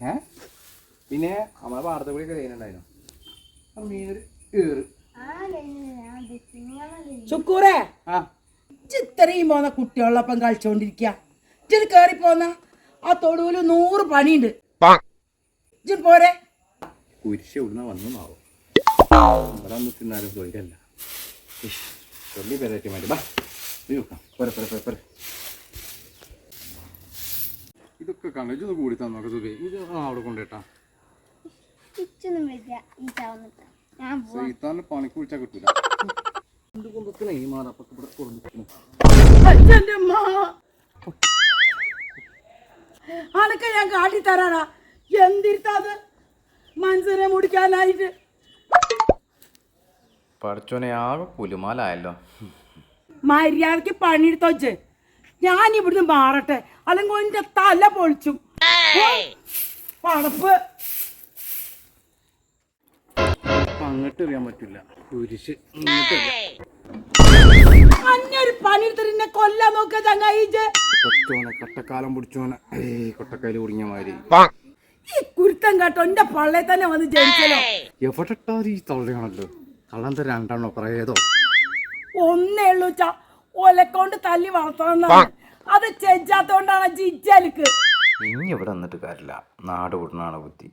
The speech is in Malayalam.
ഏ? പിന്നെ നമ്മളെ പാടത്തെ കൂടി മീനൊരു ഏറ്. ആ. ഇജ്ജ് ഇത്രയും പോന്ന കുട്ടികളൊപ്പം കളിച്ചോണ്ടിരിക്ക. ഇജ്ജ് കേറി പോന്ന ആ തൊടുവിൽ നൂറ് പണിയുണ്ട്. പോരെ. കുരിശ് ഇവിടുന്ന് വന്നു മാവും ഇവിടെ തിന്നാലും തൊഴിലല്ല ചൊല്ലി പേരേറ്റി മാറ്റി ബാ പോരെ പോരെ പോരെ. ഇതൊക്കെ കണ്ടു? ഇതൊന്ന് കൂടി തന്നോക്കെ സുബി ഇത് ആ അവിടെ കൊണ്ടേട്ടാ സൈത്താന്റെ പണിക്ക് വിളിച്ചാൽ കിട്ടൂല. എന്തുകൊണ്ടൊക്കെ ഈ മാറപ്പൊക്കെ ഇവിടെ കൊടുക്കുന്നു അനക്ക് ഞാൻ കാട്ടിത്തരാടാ എന്തിരുത്താത് മനസ്സിനെ മുടിക്കാനായിട്ട്. പഠിച്ചോനെ ആകെ പുലുമാലായല്ലോ മര്യാദയ്ക്ക് പണിയെടുത്തോച്ച് ഞാൻ ഇവിടുന്ന് മാറട്ടെ. അല്ലെങ്കിൽ എന്റെ തല പൊളിച്ചും. പണപ്പ് അങ്ങോട്ട് എറിയാൻ പറ്റില്ല. കുരിശ്. അന്നൊരു പണിയെടുത്തിട്ട് കൊല്ലാൻ നോക്കുക ചങ്ങായിച്ച് കൊച്ചോനെ കട്ടക്കാലം പിടിച്ചോനെ ഏയ് കൊട്ടക്കയിൽ കുടുങ്ങിയ മാതിരി. ഈ കുരുത്തം കേട്ടോ എന്റെ പള്ളയെ തന്നെ വന്ന് ജനിച്ചല്ലോ. എവിടെട്ടാ ഈ തള്ളയാണല്ലോ? തള്ളന്റെ തരാണ്ടാണോ പ്രേതോ ഒന്നേ ഉള്ളൂ ചാ. ഒലക്കൊണ്ട് തല്ലി വളർത്തണമെന്നാണ് അത് ചെഞ്ചാത്തോണ്ടാണ് ജിജലിക്ക് ഇനി ഇവിടെ വന്നിട്ട് കാര്യമില്ല. നാട് വിടണാണ് ബുദ്ധി.